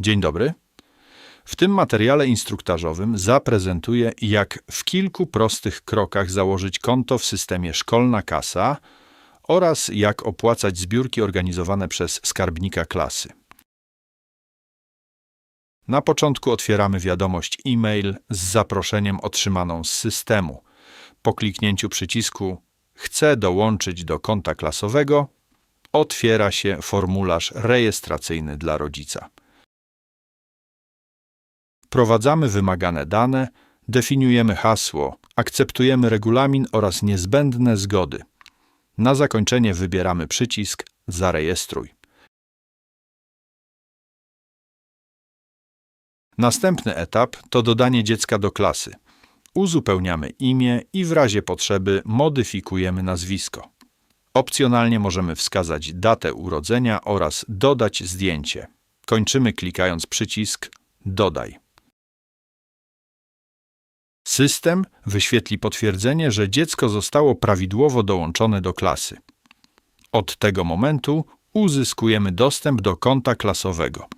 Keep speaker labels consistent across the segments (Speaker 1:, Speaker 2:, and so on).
Speaker 1: Dzień dobry. W tym materiale instruktażowym zaprezentuję, jak w kilku prostych krokach założyć konto w systemie Szkolna Kasa oraz jak opłacać zbiórki organizowane przez skarbnika klasy. Na początku otwieramy wiadomość e-mail z zaproszeniem otrzymaną z systemu. Po kliknięciu przycisku Chcę dołączyć do konta klasowego otwiera się formularz rejestracyjny dla rodzica. Wprowadzamy wymagane dane, definiujemy hasło, akceptujemy regulamin oraz niezbędne zgody. Na zakończenie wybieramy przycisk Zarejestruj. Następny etap to dodanie dziecka do klasy. Uzupełniamy imię i w razie potrzeby modyfikujemy nazwisko. Opcjonalnie możemy wskazać datę urodzenia oraz dodać zdjęcie. Kończymy klikając przycisk Dodaj. System wyświetli potwierdzenie, że dziecko zostało prawidłowo dołączone do klasy. Od tego momentu uzyskujemy dostęp do konta klasowego.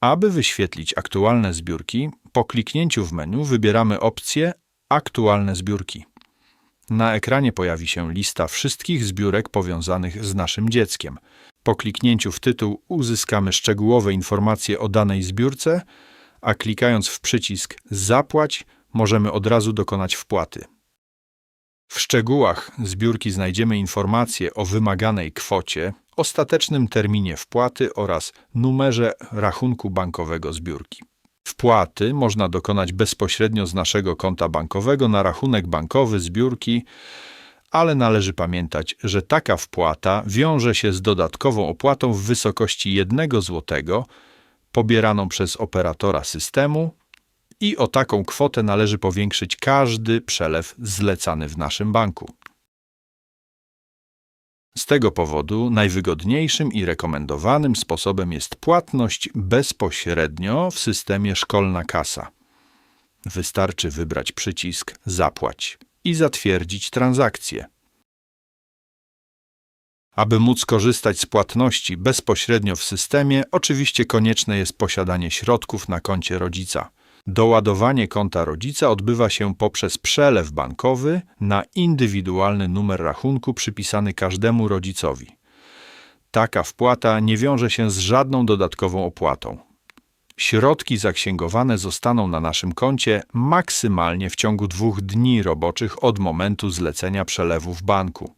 Speaker 1: Aby wyświetlić aktualne zbiórki, po kliknięciu w menu wybieramy opcję Aktualne zbiórki. Na ekranie pojawi się lista wszystkich zbiórek powiązanych z naszym dzieckiem. Po kliknięciu w tytuł uzyskamy szczegółowe informacje o danej zbiórce, a klikając w przycisk Zapłać możemy od razu dokonać wpłaty. W szczegółach zbiórki znajdziemy informacje o wymaganej kwocie, ostatecznym terminie wpłaty oraz numerze rachunku bankowego zbiórki. Wpłaty można dokonać bezpośrednio z naszego konta bankowego na rachunek bankowy zbiórki, ale należy pamiętać, że taka wpłata wiąże się z dodatkową opłatą w wysokości 1 zł pobieraną przez operatora systemu i o taką kwotę należy powiększyć każdy przelew zlecany w naszym banku. Z tego powodu najwygodniejszym i rekomendowanym sposobem jest płatność bezpośrednio w systemie Szkolna Kasa. Wystarczy wybrać przycisk Zapłać i zatwierdzić transakcję. Aby móc korzystać z płatności bezpośrednio w systemie, oczywiście konieczne jest posiadanie środków na koncie rodzica. Doładowanie konta rodzica odbywa się poprzez przelew bankowy na indywidualny numer rachunku przypisany każdemu rodzicowi. Taka wpłata nie wiąże się z żadną dodatkową opłatą. Środki zaksięgowane zostaną na naszym koncie maksymalnie w ciągu dwóch dni roboczych od momentu zlecenia przelewu w banku.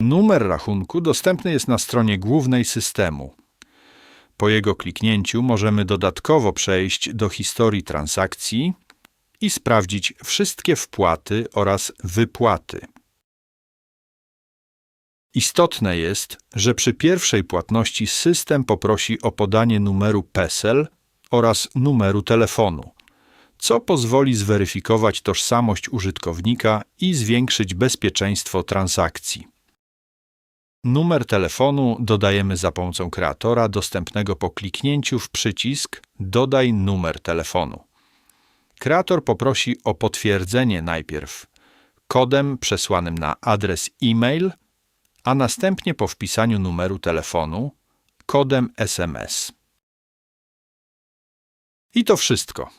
Speaker 1: Numer rachunku dostępny jest na stronie głównej systemu. Po jego kliknięciu możemy dodatkowo przejść do historii transakcji i sprawdzić wszystkie wpłaty oraz wypłaty. Istotne jest, że przy pierwszej płatności system poprosi o podanie numeru PESEL oraz numeru telefonu, co pozwoli zweryfikować tożsamość użytkownika i zwiększyć bezpieczeństwo transakcji. Numer telefonu dodajemy za pomocą kreatora dostępnego po kliknięciu w przycisk Dodaj numer telefonu. Kreator poprosi o potwierdzenie najpierw kodem przesłanym na adres e-mail, a następnie po wpisaniu numeru telefonu kodem SMS. I to wszystko.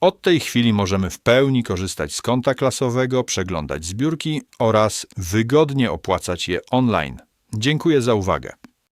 Speaker 1: Od tej chwili możemy w pełni korzystać z konta klasowego, przeglądać zbiórki oraz wygodnie opłacać je online. Dziękuję za uwagę.